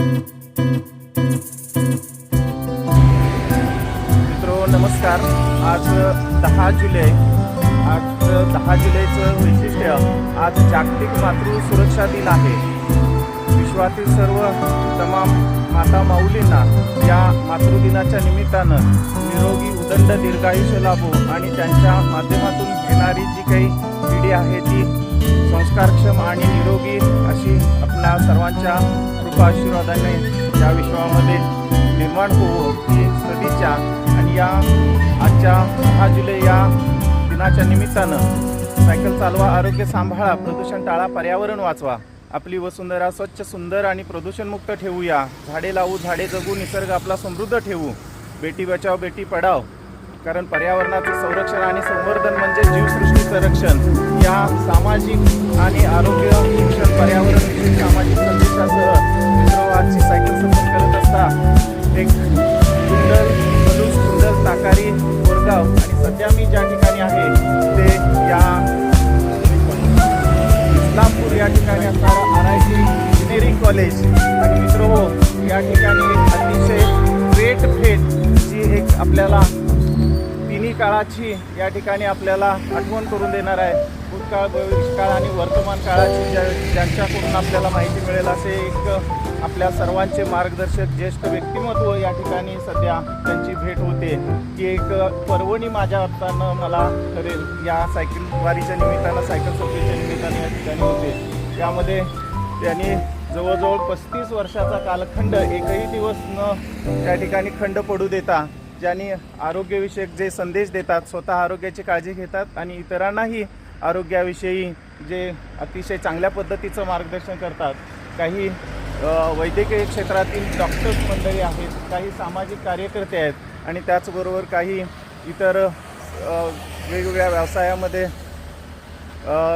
मित्रो नमस्कार. आज दहा जुलै आज दहा जुलैचं वैशिष्ट्य आज जागतिक मातृ सुरक्षा दिन आहे. विश्वातील सर्व तमाम माता माऊलींना या मातृदिनाच्या निमित्तानं निरोगी उदंड दीर्घायुष्य लाभो आणि त्यांच्या माध्यमातून येणारी जी काही पिढी आहे ती संस्कारक्षम आणि निरोगी अशी आपल्या सर्वांच्या कृपा आशीर्वादाने या विश्वामध्ये निर्माण होवो ही सदिच्छा. आणि या आजच्या दहा जुलै या दिनाच्या निमित्तानं सायकल चालवा आरोग्य सांभाळा प्रदूषण टाळा पर्यावरण वाचवा. आपली वसुंधरा स्वच्छ सुंदर आणि प्रदूषणमुक्त ठेवूया. झाडे लावू झाडे जगू निसर्ग आपला समृद्ध ठेवू. बेटी बचाव बेटी पढाव. कारण पर्यावरणाचं संरक्षण आणि संवर्धन म्हणजे जीवसृष्टीचं रक्षण या सामाजिक आणि आरोग्य शिक्षण पर्यावरण सामाजिक संदेशासह मित्र आजची सायकल सफर करत असता एक सुंदर खडूस सुंदर ताकारी कोरगाव आणि सध्या मी ज्या ठिकाणी आहे ते या इस्लामपूर या ठिकाणी असणारं R I T engineering college आणि मित्र हो या ठिकाणी एक अतिशय वेट भेट जी एक आपल्याला तिन्ही काळाची या ठिकाणी आपल्याला आठवण करून देणार आहे. भूतकाळ भविष्यकाळ आणि वर्तमान काळाची ज्या ज्यांच्याकडून आपल्याला माहिती मिळेल असे एक आपल्या सर्वांचे मार्गदर्शक ज्येष्ठ व्यक्तिमत्व या ठिकाणी सध्या त्यांची भेट होते. की एक पर्वणी माझ्या अर्थानं मला ठरेल. या सायकल वारीच्या निमित्तानं सायकल सोपीच्या निमित्तानं या ठिकाणी होते. त्यामध्ये त्यांनी जवळजवळ पस्तीस वर्षाचा कालखंड एकही दिवस न त्या ठिकाणी खंड पडू देता ज्यांनी आरोग्यविषयक जे संदेश देतात स्वतः आरोग्याची काळजी घेतात आणि इतरांनाही आरोग्याविषयी जे अतिशय चांगल्या पद्धतीचं मार्गदर्शन करतात काही वैद्यकीय क्षेत्रातील डॉक्टर्स मंडळी आहेत काही सामाजिक कार्यकर्ते आहेत आणि त्याचबरोबर काही इतर वेगवेगळ्या व्यवसायामध्ये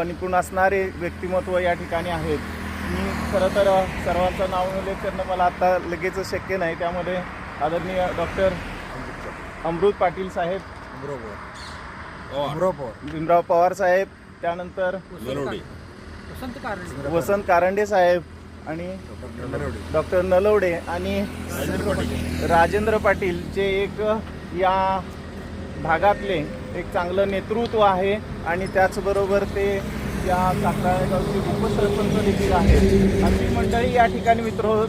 निपुण असणारे व्यक्तिमत्व या ठिकाणी आहेत. मी खरं तर सर्वांचं नाव उल्लेख करणं मला आता लगेच शक्य नाही. त्यामध्ये आदरणीय डॉक्टर अमृत पाटील साहेब. बरोबर. भीमराव पवार साहेब त्यानंतर वसंत कारंडे. साहेब आणि डॉक्टर नलवडे आणि राजेंद्र पाटील जे एक या भागातले एक चांगलं नेतृत्व आहे आणि त्याचबरोबर ते या सातारा गावचे उपसरपंच देखील आहेत. अशी मंडळी या ठिकाणी मित्र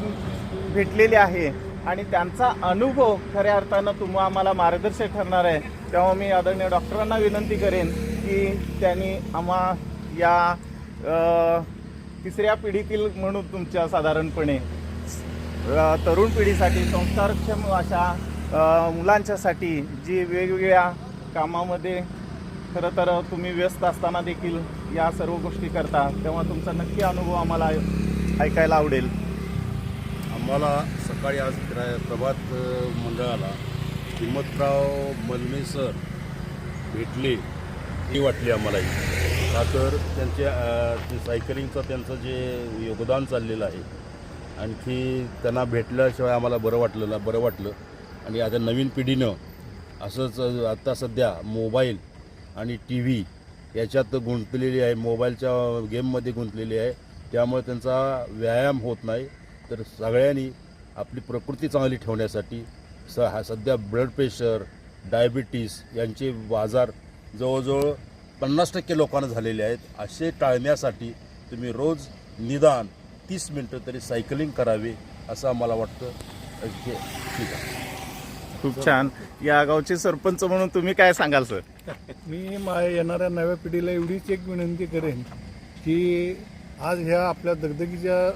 भेटलेली आहे आणि त्यांचा अनुभव खऱ्या अर्थानं तुम्हा आम्हाला मार्गदर्शक ठरणार आहे. तेव्हा मी आदरणीय डॉक्टरांना विनंती करेन की त्यांनी आम्हा या तिसऱ्या पिढीतील म्हणून तुमच्या साधारणपणे तरुण पिढीसाठी संस्कारक्षम अशा मुलांच्यासाठी जी वेगवेगळ्या कामामध्ये खरं तर तुम्ही व्यस्त असताना देखील या सर्व गोष्टी करता तेव्हा तुमचा नक्की अनुभव आम्हाला ऐकायला आवडेल. आम्हाला सकाळी आज प्रभात मंडळाला हिम्मतराव मलमे सर भेटले ही वाटली आम्हालाही का तर त्यांच्या ते सायकलिंगचं त्यांचं जे योगदान चाललेलं आहे आणखी त्यांना भेटल्याशिवाय आम्हाला बरं वाटलं ना बरं वाटलं. आणि आता नवीन पिढीनं असंच आत्ता सध्या मोबाईल आणि टी व्ही याच्यात गुंतलेली आहे मोबाईलच्या गेममध्ये गुंतलेली आहे. त्यामुळे त्यांचा व्यायाम होत नाही. तर सगळ्यांनी आपली प्रकृती चांगली ठेवण्यासाठी स हा सध्या ब्लड प्रेशर डायबिटीस यांचे आजार जवळजवळ पन्नास टक्के लोकांना झालेले आहेत. असे टाळण्यासाठी तुम्ही रोज निदान तीस मिनटं तरी सायकलिंग करावे असं आम्हाला वाटतं. हे ठीक आहे. खूप छान. या गावचे सरपंच म्हणून तुम्ही काय सांगाल सर? मी मा येणाऱ्या नव्या पिढीला एवढीच एक विनंती करेन की आज ह्या आपल्या दगदगीच्या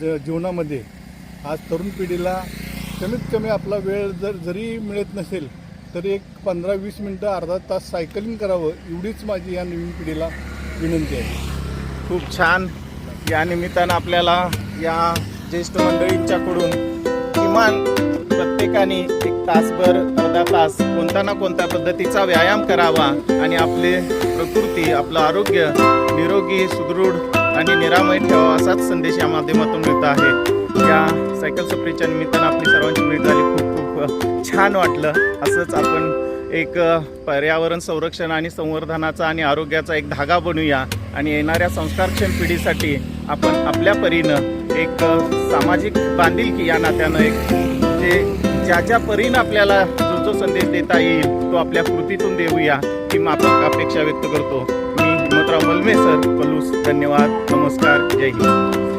ज जीवनामध्ये आज तरुण पिढीला कमीत कमी आपला वेळ जर जरी मिळत नसेल तरी एक पंधरा वीस मिनटं अर्धा तास सायकलिंग करावं एवढीच माझी या नवीन पिढीला विनंती आहे. खूप छान. या निमित्तानं आपल्याला या ज्येष्ठ मंडळींच्याकडून किमान प्रत्येकाने एक तासभर अर्धा तास कोणता ना कोणत्या पद्धतीचा व्यायाम करावा आणि आपले प्रकृती आपलं आरोग्य निरोगी सुदृढ आणि निरामय ठेवावा असाच संदेश या माध्यमातून मिळत आहे. या सायकल सफरीच्या निमित्तानं आपली सर्वांची भेट झाली. खूप खूप छान वाटलं. असंच आपण एक पर्यावरण संरक्षण आणि संवर्धनाचा आणि आरोग्याचा एक धागा बनूया. आणि येणाऱ्या संस्कारक्षम पिढीसाठी आपण आपल्या परीनं एक सामाजिक बांधिलकी या नात्यानं एक जे ज्या ज्या परीनं आपल्याला जो जो संदेश देता येईल तो आपल्या कृतीतून देऊया ही माफक अपेक्षा व्यक्त करतो. मी हिमतराव बलमे सर पलूस धन्यवाद. नमस्कार. जय हिंद.